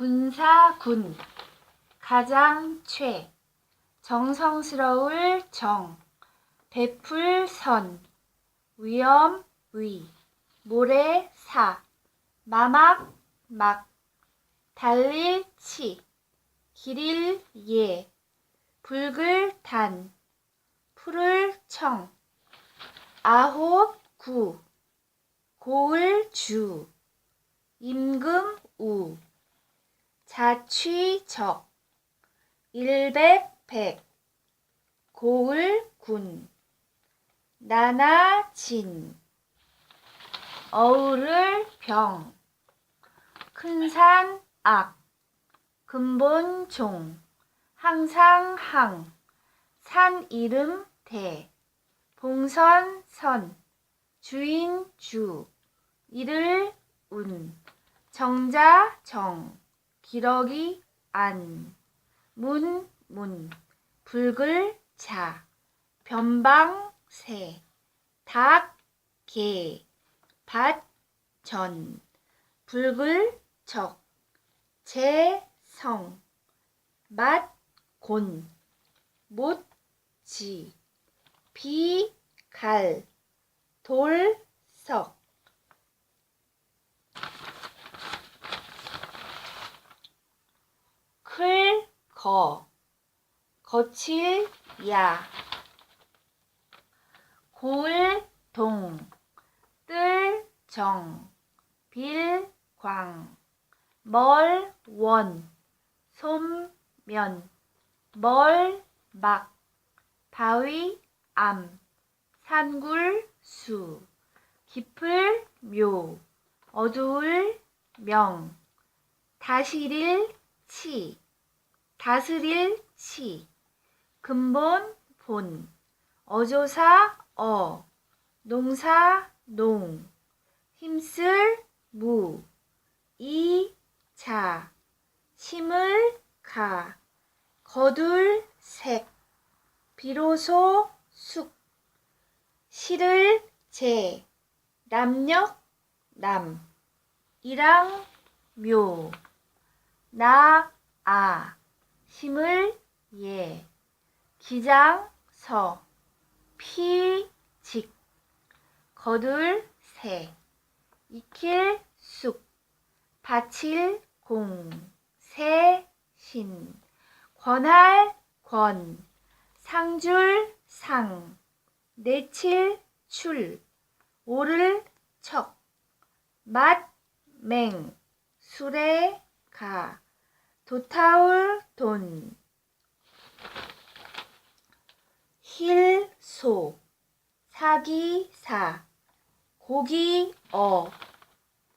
군사군. 가장 최. 정성스러울 정. 베풀 선. 위험 위. 모래 사. 마막 막. 달릴 치. 길일 예. 붉을 단. 푸를 청. 아홉 구. 고을 주. 임금 우 자취적 일백백 고을 군 나나진 어우를 병 큰산 악 근본 종 항상 항 산 이름 대 봉선 선 주인 주 이를 운 정자 정 기러기 안. 문 문. 붉을 자. 변방 새 닭 개 밭전. 붉을 적. 재 성. 맛 곤. 못 지. 비 갈. 돌 석 클 거. 거칠 야. 골 동. 뜰 정. 빌 광. 멀 원 솜 면. 멀 막. 바위 암. 산굴 수. 깊을 묘. 어두울 명. 다스릴 치 다스릴 치 근본 본. 어조사 어. 농사 농. 힘쓸 무. 이 자. 심을 가. 거둘 색. 비로소 숙. 실을 제. 남력 남. 이랑 묘. 나 아 심을 예. 기장 서. 피직. 거둘 새 익힐 쑥. 바칠 공. 새신. 권할 권. 상줄 상. 내칠 출. 오를 척. 맛 맹. 술에 가 도타울 돈. 힐소. 사기사. 고기 어.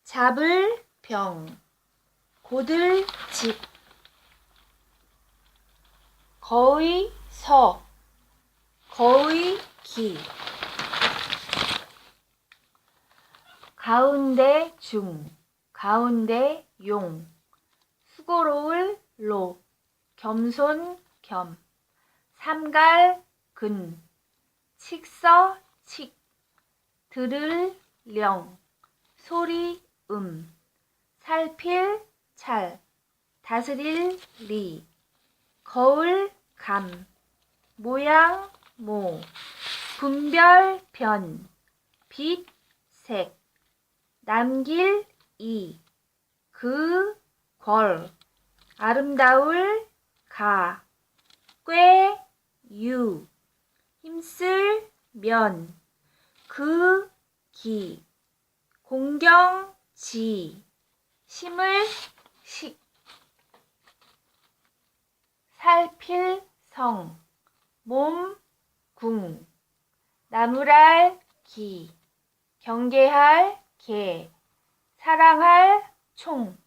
잡을 병. 고들 집. 거의 서. 거의 기. 가운데 중. 가운데 용 수고로울 로. 겸손 겸. 삼갈 근. 칙서 칙. 들을 령. 소리 음. 살필 찰. 다스릴 리. 거울 감. 모양 모. 분별 변 빛 색. 남길 이. 그 궐 아름다울 가. 꾀 유. 힘쓸 면. 그 기. 공경 지. 심을 식 살필 성. 몸 궁 나무랄 기. 경계할 개. 사랑할 총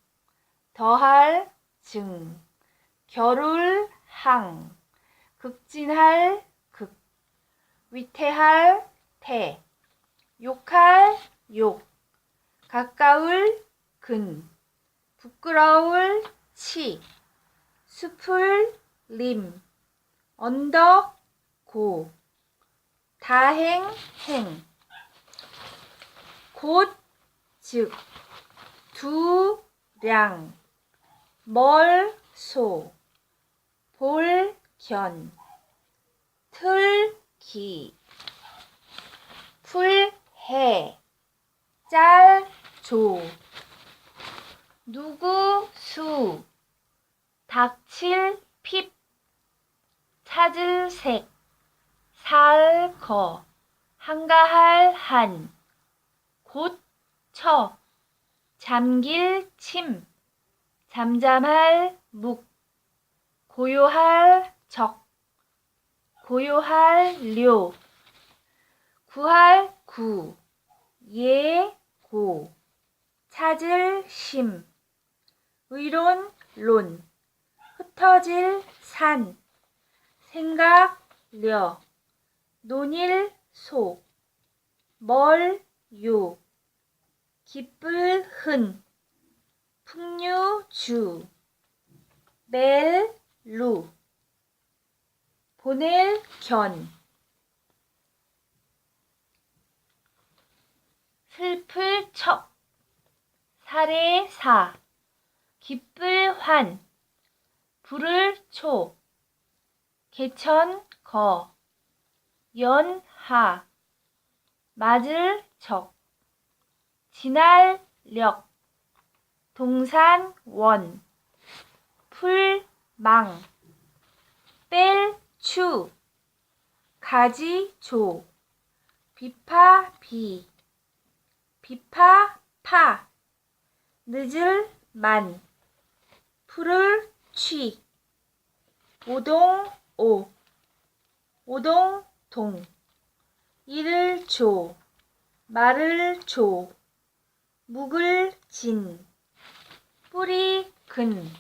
더할 증 겨룰 항 극진할 극 위태할 태 욕할 욕 가까울 근 부끄러울 치 숲을 림 언덕 고 다행 행. 곧, 즉, 두, 량, 멀소 볼견 틀기 풀해 짤조 누구수 닥칠 핍 찾을 색 살거 한가할 한 곧처 잠길 침 잠잠할 묵 고요할 적 고요할 료 구할 구 예 고 찾을 심 의론 론 흩어질 산 생각 려 논일 소 멀 요 기쁠 흔 풍류주. 멜루. 보낼 견. 슬플 척. 사례사. 기쁠 환. 불을 초. 개천 거. 연하. 맞을 적. 진할력 동산 원 풀망 뺄추 가지조 비파비 비파파 늦을 만 풀을 취 오동오 오동동 이를 조 말을 조 묵을 진 뿌리 근.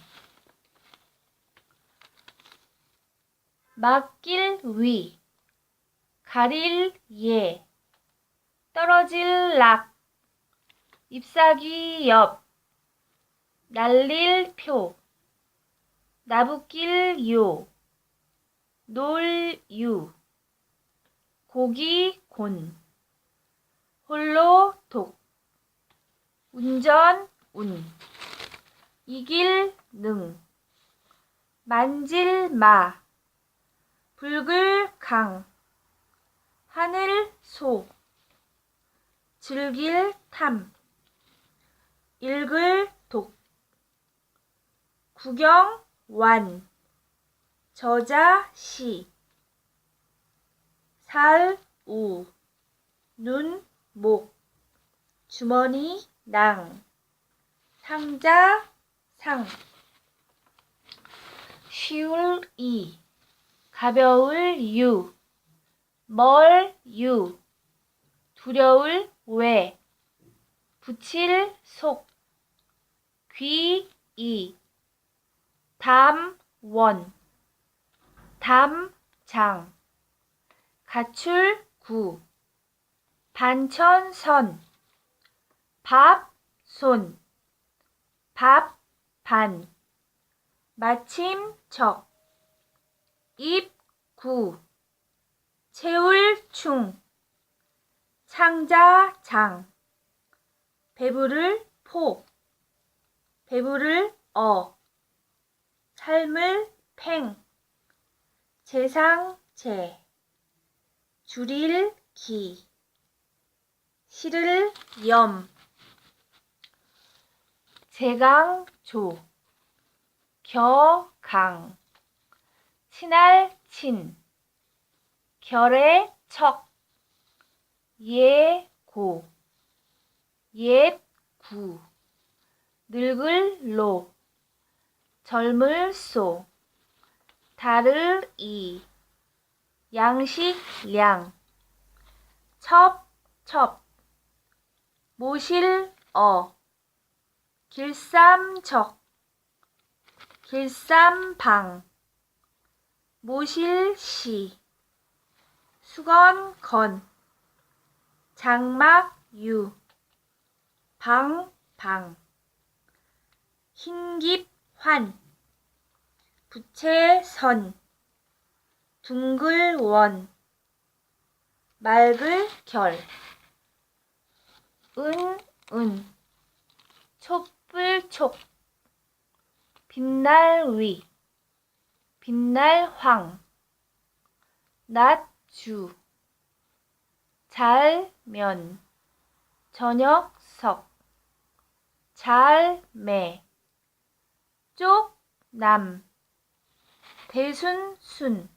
맡길 위. 가릴 예. 떨어질 락. 잎사귀 옆. 날릴 표. 나붓길 요. 놀유. 고기 곤. 홀로 독. 운전 운 이길 능. 만질 마. 붉을 강. 하늘 소. 즐길 탐. 읽을 독. 구경 완. 저자 시. 살, 우, 눈, 목, 주머니, 낭, 상자, 상, 쉬울, 이, 가벼울, 유, 멀, 유, 두려울, 왜, 붙일, 속, 귀, 이, 담, 원, 담, 장, 가출, 구, 반천선, 밥, 손, 밥, 반, 마침, 적, 입, 구, 채울, 충, 창자, 장, 배부를, 포, 배부를, 어, 삶을, 팽, 재상, 재, 줄일, 기, 실을, 염, 제강, 조, 겨, 강, 친할, 친, 결의, 척, 예, 고, 옛, 구, 늙을, 로, 젊을, 소, 다를, 이, 양식, 량, 첩, 첩, 모실, 어, 길쌈적, 길쌈방, 모실시, 수건, 건, 장막, 유, 방, 방, 흰깁, 환, 부채, 선, 둥글, 원, 맑을, 결, 은, 은, 촛 불, 촉, 빛날 위, 빛날 황, 낮 주, 잘면, 저녁 석, 잘매, 쪽남, 대순순,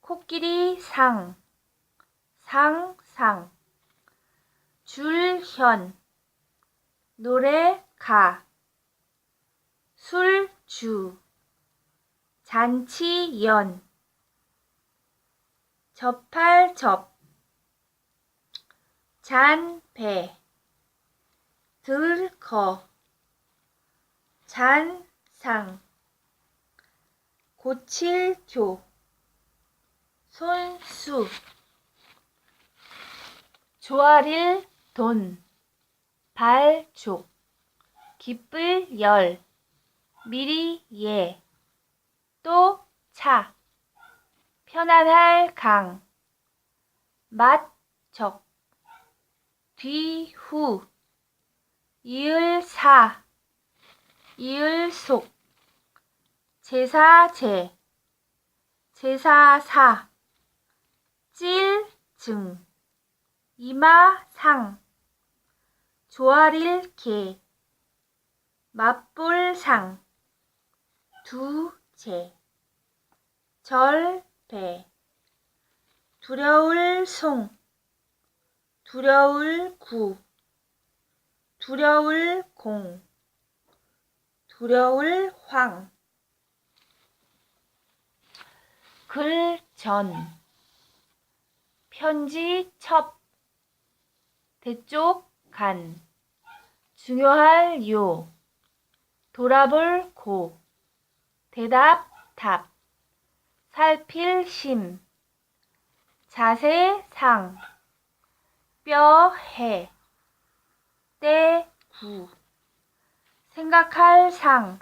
코끼리 상, 상상, 줄현, 노래 가, 술 주, 잔치 연, 접할 접, 잔배, 들거, 잔상, 고칠 교, 손수, 조아릴 돈, 발족, 기쁠 열, 미리 예, 또 차, 편안할 강, 맛적, 뒤후, 이을 사, 이을 속, 제사 제, 제사 사, 찔 증, 이마 상, 조아릴 개, 맛볼상, 두제, 절배, 두려울 송, 두려울 구, 두려울 공, 두려울 황, 글전, 편지 첩, 대쪽 간, 중요할 요, 돌아볼 고, 대답 답, 살필 심, 자세 상, 뼈 해, 때 구, 생각할 상,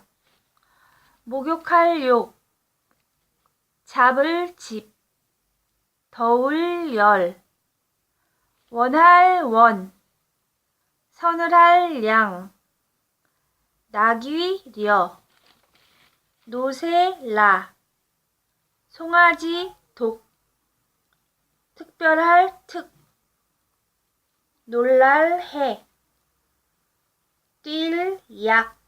목욕할 욕, 잡을 집, 더울 열, 원할 원, 서늘할 양, 나귀려, 노새라, 송아지 독, 특별할 특, 놀랄 해, 뛸 약,